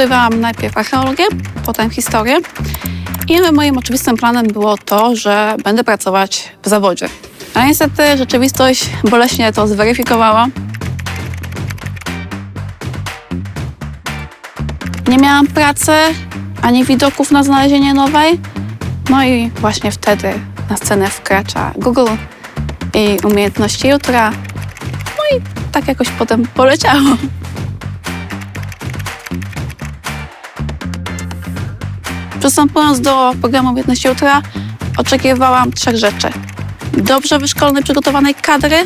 studiowałam najpierw archeologię, potem historię. I moim oczywistym planem było to, że będę pracować w zawodzie. A niestety rzeczywistość boleśnie to zweryfikowała. Nie miałam pracy, ani widoków na znalezienie nowej. No i właśnie wtedy na scenę wkracza Google i umiejętności jutra. No i tak jakoś potem poleciało. Przystępując do programu umiejętności jutra, oczekiwałam trzech rzeczy. Dobrze wyszkolonej, przygotowanej kadry,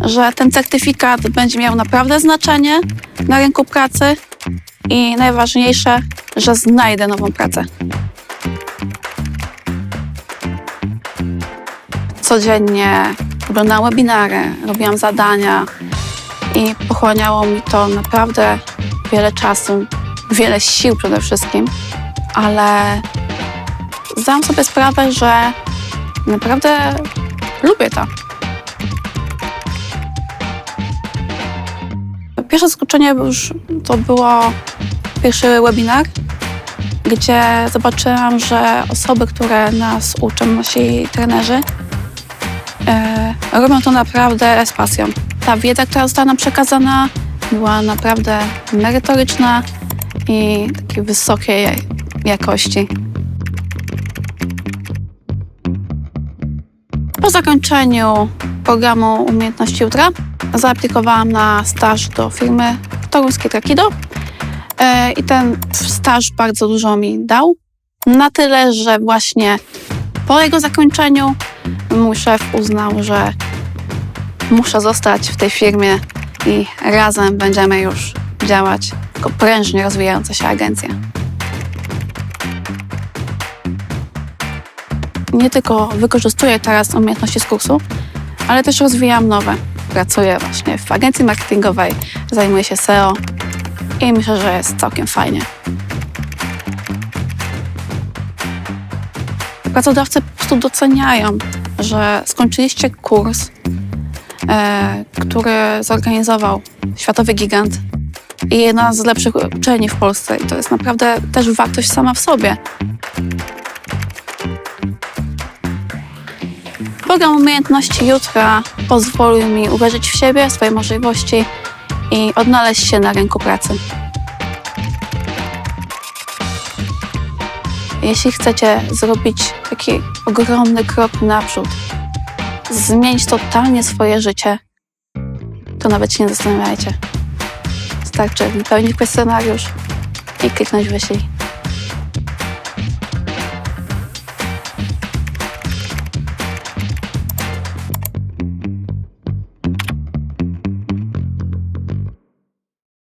że ten certyfikat będzie miał naprawdę znaczenie na rynku pracy i najważniejsze, że znajdę nową pracę. Codziennie oglądałam webinary, robiłam zadania i pochłaniało mi to naprawdę wiele czasu, wiele sił przede wszystkim, ale zdałam sobie sprawę, że naprawdę lubię to. Pierwsze zaskoczenie już to było pierwszy webinar, gdzie zobaczyłam, że osoby, które nas uczą, nasi trenerzy, e, robią to naprawdę z pasją. Ta wiedza, która została nam przekazana, była naprawdę merytoryczna i takiej wysokiej jakości. Po zakończeniu programu Umiejętności Jutra zaaplikowałam na staż do firmy Toruńskie Trakido E, i ten staż bardzo dużo mi dał. Na tyle, że właśnie po jego zakończeniu mój szef uznał, że muszę zostać w tej firmie i razem będziemy już działać jako prężnie rozwijająca się agencja. Nie tylko wykorzystuję teraz umiejętności z kursu, ale też rozwijam nowe. Pracuję właśnie w agencji marketingowej, zajmuję się SEO i myślę, że jest całkiem fajnie. Pracodawcy po prostu doceniają, że skończyliście kurs, e, który zorganizował światowy gigant i jedna z lepszych uczelni w Polsce. I to jest naprawdę też wartość sama w sobie. Program Umiejętności Jutra pozwolił mi uwierzyć w siebie, swoje możliwości i odnaleźć się na rynku pracy. Jeśli chcecie zrobić taki ogromny krok naprzód, zmienić totalnie swoje życie, to nawet się nie zastanawiajcie. Wystarczy wypełnić kwestionariusz i kliknąć wyślij.